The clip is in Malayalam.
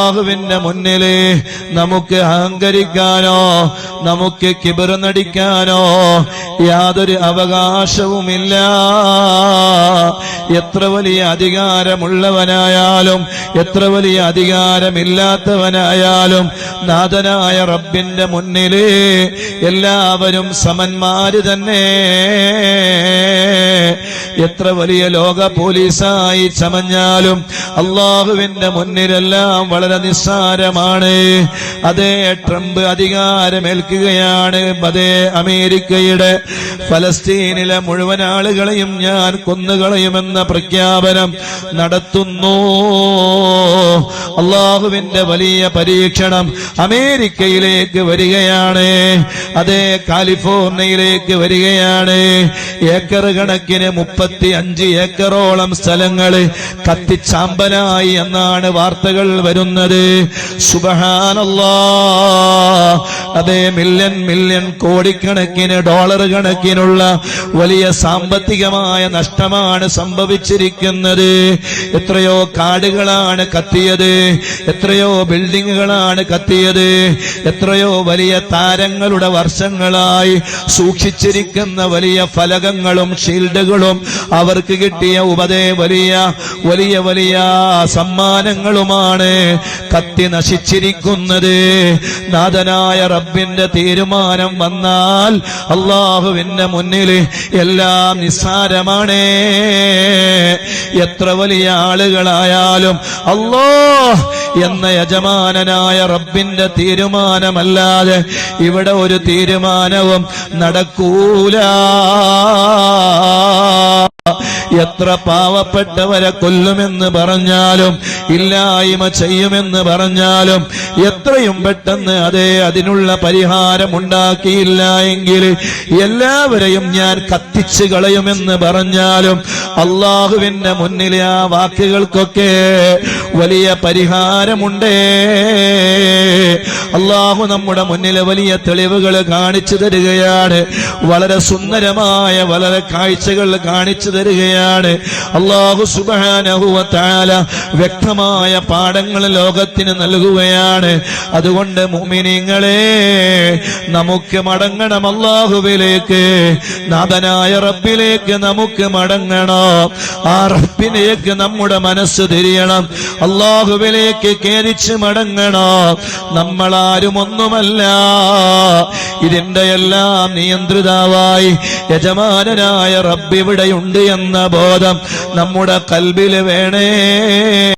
അള്ളാഹുവിന്റെ മുന്നിൽ നമുക്ക് അഹങ്കരിക്കാനോ നമുക്ക് കിബർ നടിക്കാനോ യാതൊരു അവകാശവുമില്ല. എത്ര വലിയ അധികാരമുള്ളവനായാലും എത്ര വലിയ അധികാരമില്ലാത്തവനായാലും നാഥനായ റബ്ബിന്റെ മുന്നിൽ എല്ലാവരും സമന്മാര് തന്നെ. എത്ര വലിയ ലോക പോലീസായി ചമഞ്ഞാലും അള്ളാഹുവിന്റെ മുന്നിലെല്ലാം വളരെ നിസ്സാരമാണ്. അതേ ട്രംപ് അധികാരമേൽക്കുകയാണ്. അതേ അമേരിക്കയുടെ ഫലസ്തീനിലെ മുഴുവൻ ആളുകളെയും ഞാൻ കൊന്നുകളയുമെന്ന പ്രഖ്യാപനം നടത്തുന്നു. അള്ളാഹുവിന്റെ വലിയ പരീക്ഷണം അമേരിക്കയിലേക്ക് വരികയാണ്. അതേ കാലിഫോർണിയയിലേക്ക് വരികയാണ്. ഏക്കർ കണക്കിന് മുപ്പത്തി അഞ്ച് ഏക്കറോളം സ്ഥലങ്ങൾ കത്തിച്ചാമ്പലായി എന്നാണ് വാർത്തകൾ വരുന്നത്. സുബഹാനല്ലാ അതേ മില്യൺ മില്യൺ കോടിക്കണക്കിന് ഡോളർ കണക്കിനുള്ള വലിയ സാമ്പത്തികമായ നഷ്ടമാണ് സംഭവിച്ചിരിക്കുന്നത്. എത്രയോ കാടുകളാണ് കത്തിയത്. എത്രയോ ബിൽഡിങ്ങുകളാണ് കത്തിയത്. എത്രയോ വലിയ താരങ്ങളുടെ വർഷങ്ങളായി സൂക്ഷിച്ചിരിക്കുന്ന വലിയ ഫലകങ്ങളും ഷീൽഡുകളും അവർക്ക് കിട്ടിയ ഉപദേ വലിയ വലിയ വലിയ സമ്മാനങ്ങളുമാണ്. കത്തി നശിച്ചിരിക്കുന്നത്. നാഥനായ റബ്ബിന്റെ തീരുമാനം വന്നാൽ അള്ളാഹുവിന്റെ മുന്നിൽ എല്ലാം നിസ്സാരമാണ്. എത്ര വലിയ ആളുകളായാലും അല്ലോ എന്ന യജമാനനായ റബ്ബിന്റെ തീരുമാനമല്ലാതെ ഇവിടെ ഒരു തീരുമാനവും നടക്കൂല. എത്ര പാവപ്പെട്ടവരെ കൊല്ലുമെന്ന് പറഞ്ഞാലും ഇല്ലായ്മ ചെയ്യുമെന്ന് പറഞ്ഞാലും എത്രയും പെട്ടെന്ന് അതേ അതിനുള്ള പരിഹാരം ഉണ്ടാക്കിയില്ല എങ്കിൽ എല്ലാവരെയും ഞാൻ കത്തിച്ചു കളയുമെന്ന് പറഞ്ഞാലും അള്ളാഹുവിന്റെ മുന്നിലെ ആ വാക്കുകൾക്കൊക്കെ വലിയ പരിഹാരമുണ്ടേ. അള്ളാഹു നമ്മുടെ മുന്നിലെ വലിയ തെളിവുകൾ കാണിച്ചു തരികയാണ്. വളരെ സുന്ദരമായ വളരെ കാഴ്ചകൾ കാണിച്ചു തരികയാണ്. അള്ളാഹു സുബാനഹുവത്താല വ്യക്തമായ പാഠങ്ങൾ ലോകത്തിന് നൽകുകയാണ്. അതുകൊണ്ട് മുമിനിങ്ങളെ നമുക്ക് മടങ്ങണം അള്ളാഹുവിലേക്ക് നാഥനായ റബ്ബിലേക്ക് നമുക്ക് മടങ്ങണം. ആ റബ്ബിലേക്ക് നമ്മുടെ മനസ്സ് തിരിയണം. അള്ളാഹുവിലേക്ക് കേരിച്ച് മടങ്ങണം. നമ്മളാരും ഒന്നുമല്ല. ഇതിന്റെ എല്ലാം നിയന്ത്രിതാവായി യജമാനനായ റബ്ബിവിടെയുണ്ട് എന്ന ബോധം നമ്മുടെ കൽബിൽ വേണേ.